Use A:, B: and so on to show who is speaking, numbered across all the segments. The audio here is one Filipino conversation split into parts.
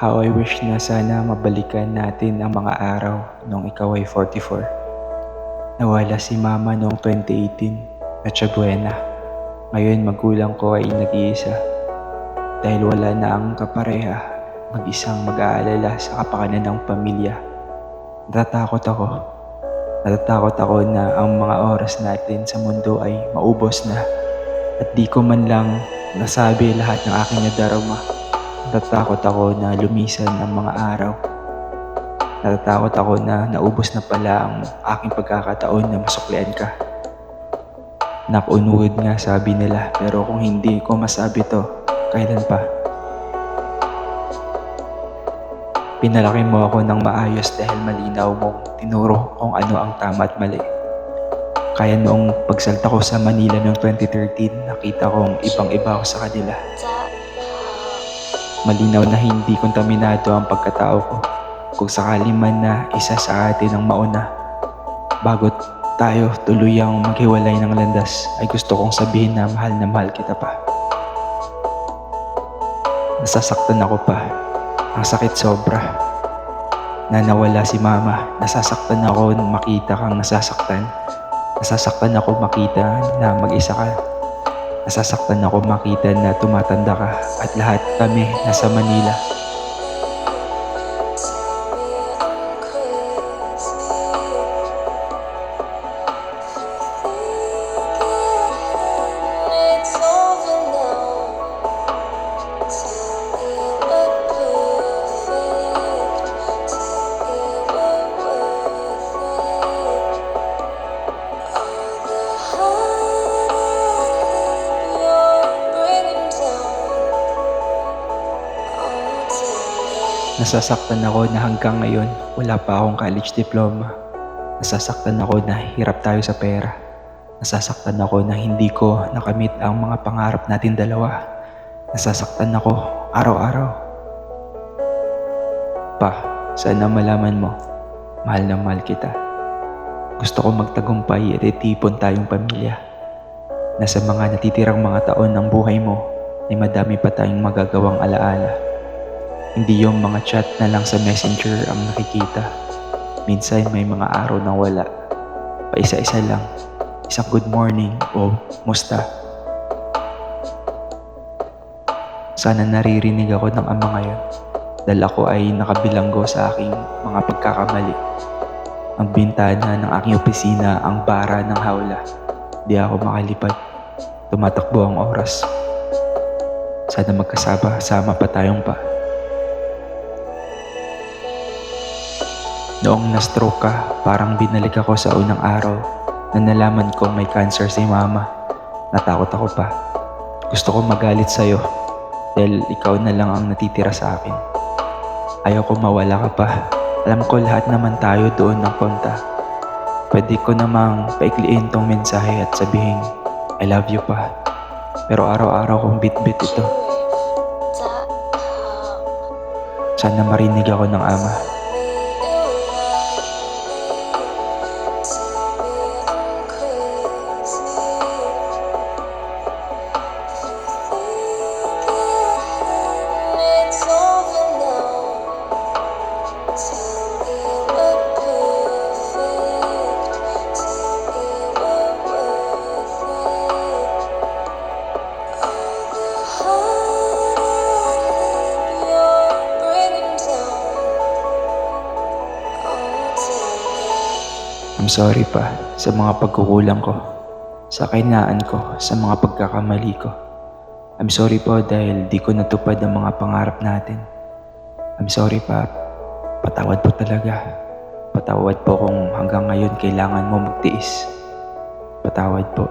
A: How I wish na sana mabalikan natin ang mga araw nung ikaw ay 44. Nawala si mama noong 2018 at siya buena. Ngayon magulang ko ay nag-iisa. Dahil wala na ang kapareha, mag-isang mag-aalala sa kapakanan ng pamilya. Natatakot ako. Natatakot ako na ang mga oras natin sa mundo ay maubos na at di ko man lang nasabi lahat ng aking nadarama. Natatakot ako na lumisan ang mga araw. Natatakot ako na naubos na pala ang aking pagkakataon na masuklian ka. Nakunuod nga sabi nila pero kung hindi ko masabi to, kailan pa? Pinalaki mo ako ng maayos dahil malinaw mong tinuro kung ano ang tama at mali. Kaya noong pagsalta ko sa Manila noong 2013, nakita kong ibang-iba ako sa kanila. Malinaw na hindi kontaminado ang pagkatao ko. Kung sakali man na isa sa atin ang mauna. Bago tayo tuluyang maghiwalay ng landas, ay gusto kong sabihin na mahal na mahal kita pa. Nasasaktan ako pa. Ang sakit sobra. Na nawala si mama, nasasaktan ako nung makita kang nasasaktan. Nasasaktan ako makita na mag-isa ka. Nasasaktan ako makita na tumatanda ka at lahat kami nasa Manila. Nasasaktan ako na hanggang ngayon wala pa akong college diploma. Nasasaktan ako na hirap tayo sa pera. Nasasaktan ako na hindi ko nakamit ang mga pangarap natin dalawa. Nasasaktan ako araw-araw. Pa, sana malaman mo, mahal na mahal kita. Gusto ko magtagumpay at itipon tayong pamilya. Na sa mga natitirang mga taon ng buhay mo, ay madami pa tayong magagawang alaala. Hindi yung mga chat na lang sa messenger ang nakikita. Minsan may mga araw na wala. Paisa-isa lang. Isang good morning o musta. Sana naririnig ako ng ama ngayon. Dahil ako ay nakabilanggo sa aking mga pagkakamali. Ang bintana ng aking opisina ang bara ng hawla. Di ako makalipad. Tumatakbo ang oras. Sana magkasama-sama pa tayong pa. Noong na-stroke ka, parang binalik ako sa unang araw na nalaman kong may cancer si mama. Natakot ako pa. Gusto ko magalit sa'yo dahil ikaw na lang ang natitira sa akin. Ayaw ko mawala ka pa. Alam ko lahat naman tayo doon ng punta. Pwede ko namang paikliin tong mensahe at sabihin, I love you pa. Pero araw-araw kong bit-bit ito. Sana marinig ako ng ama. Sorry pa sa mga pagkukulang ko, sa kainaan ko, sa mga pagkakamali ko. I'm sorry po dahil di ko natupad ang mga pangarap natin. I'm sorry pa, patawad po talaga. Patawad po kung hanggang ngayon kailangan mo magtiis. Patawad po.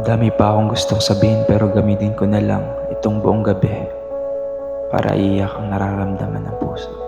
A: Madami pa akong gustong sabihin pero gamitin ko na lang itong buong gabi para iiyak ang nararamdaman ng puso.